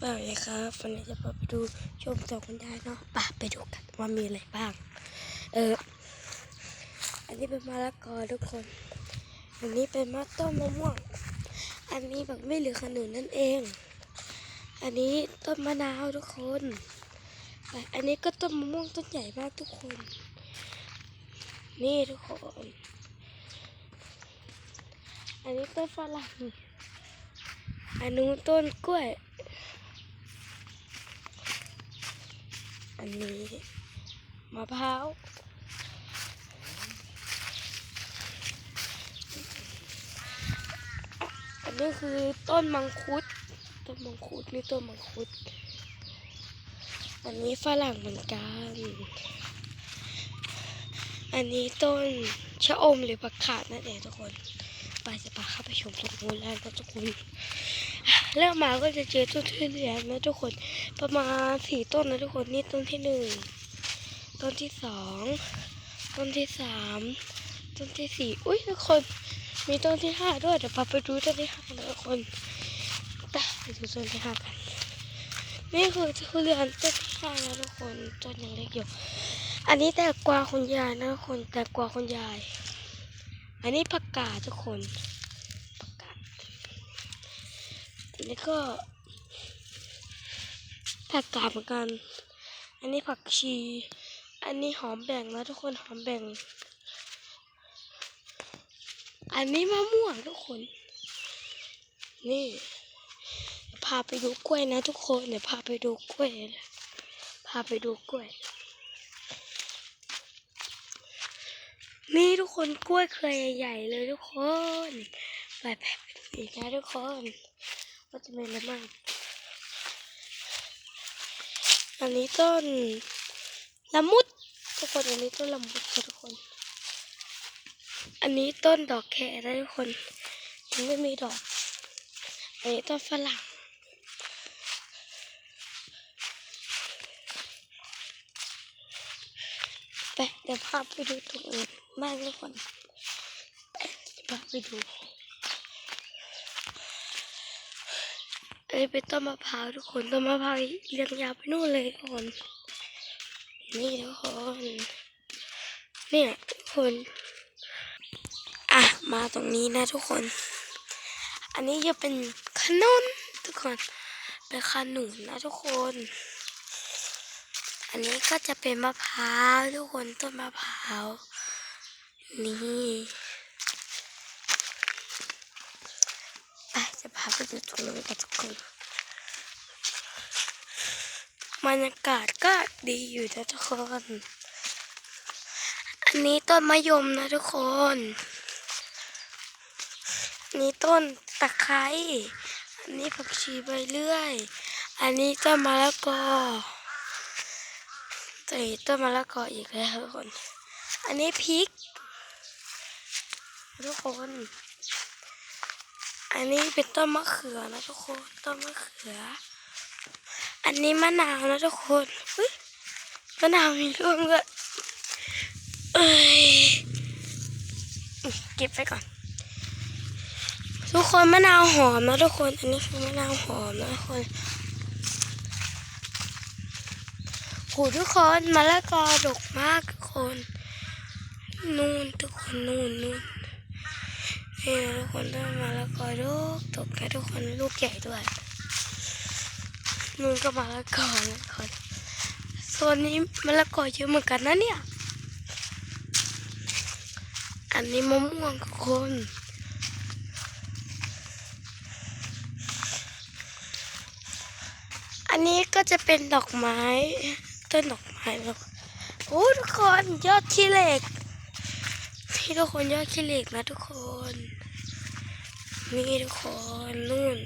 สวัสดีครับวันนี้จะพาไปดูชมสวนคุณยาเนาะป่ะไปดูกันว่ามีอะไรบ้าง เออ อันนี้เป็นมะละกอทุกคน อันนี้เป็นมะต้นมะม่วง อันนี้แบบไม่เหลือขนุนนั่นเอง อันนี้ต้นมะนาวทุกคนอ่อันนี้ก็ต้นมะม่วงต้นใหญ่มากทุกคน นี่ทุกคน อันนี้ต้นฝรั่งอันนู้นต้นกล้วย อันนี้มะพร้าวอันนี้คือต้นมังคุด ต้นมังคุดนี่ต้นมังคุด อันนี้ฝรั่งเหมือนกัน อันนี้ต้นชะอมหรือผักขาดนั่นเองทุกคน ไปจะพาเข้าไปชมตรงนู้นแล้วก็ทุกคน เริ่มมาก็จะเจอต้นทุเรียนนะทุกคน ประมาณสี่ต้นนะทุกคนนี่ต้นที่หนึ่งต้นที่สองต้นที่สามต้นที่สี่อุ้ยทุกคน มีต้นที่ห้าด้วยเดี๋ยวพาไปดูต้นที่ห้านะทุกคนไปไปดูต้นที่ห้ากันนี่คือทุเรียนต้นที่ห้านะทุกคนต้นยังเล็กอยู่ อันนี้แตงกวาคุณยายนะทุกคนแตงกวาคุณยาย อันนี้ผักกาดทุกคน อันนี้ก็ผักกาดเหมือนกัน อันนี้ผักชี อันนี้หอมแบ่งนะทุกคนหอมแบ่ง อันนี้มะม่วงทุกคน นี่ พาไปดูกล้วยนะทุกคน เดี๋ยวพาไปดูกล้วย พาไปดูกล้วย นี่ทุกคนกล้วยเครือใหญ่เลยทุกคน ไปไปไปดูอีกนะทุกคน ว่าจะมีอะไรบ้างอันนี้ต้นละมุดทุกคนอันนี้ต้นละมุดทุกคน อันนี้ต้นดอกแคนะทุกคนยังไม่มีดอก อันนี้ต้นฝรั่งไปเดี๋ยวพาไปดูตรงอื่นบ้างทุกคนไปเดี๋ยวพาไปดู อันนี้เป็นต้นมะพร้าวทุกคนต้นมะพร้าวเรียงยาวไปนู่นเลยทุกคน นี่ทุกคนเนี่ยทุกคนอะมาตรงนี้นะทุกคน อันนี้จะเป็นขนุนทุกคนเป็นขนุนนะทุกคน อันนี้ก็จะเป็นมะพร้าวทุกคนต้นมะพร้าวนี่ไป จะพาไปดูตรงนู้นกันทุกคนบรรยากาศก็ดีอยู่นะทุกคน อันนี้ต้นมะยมนะทุกคนอันนี้ต้นตะไคร้ อันนี้ผักชีใบเลื่อย อันนี้ต้นมะละกอจะมีต้นมะละกออีกแล้วทุกคน อันนี้พริก ทุกคน อันนี้เป็นต้นมะเขือนะทุกคน ต้นมะเขือ อันนี้มะนาวนะทุกคนอุ๊ยมะนาวมีร่วงด้วยเอ้ยเก็บไปก่อน ทุกคนมะนาวหอมนะทุกคน อันนี้คือมะนาวหอมนะทุกคนโหทุกคนมะละกอดกมากทุกคน นู่นทุกคนนู่นนู่น นี่ทุกคนต้นมะละกอดกดกนะทุกคนลูกใหญ่ด้วยนู่นก็มะละกอนะทุกคนโซนนี้มะละกอเยอะเหมือนกันนะเนี่ย อันนี้มะม่วงทุกคนอันนี้ก็จะเป็นดอกไม้ต้นดอกไม้แล้วโอ้ทุกคนยอดขี้เหล็ก ที่ทุกคนยอดคิเหล็กนะทุกคน นี่ทุกคนนู่น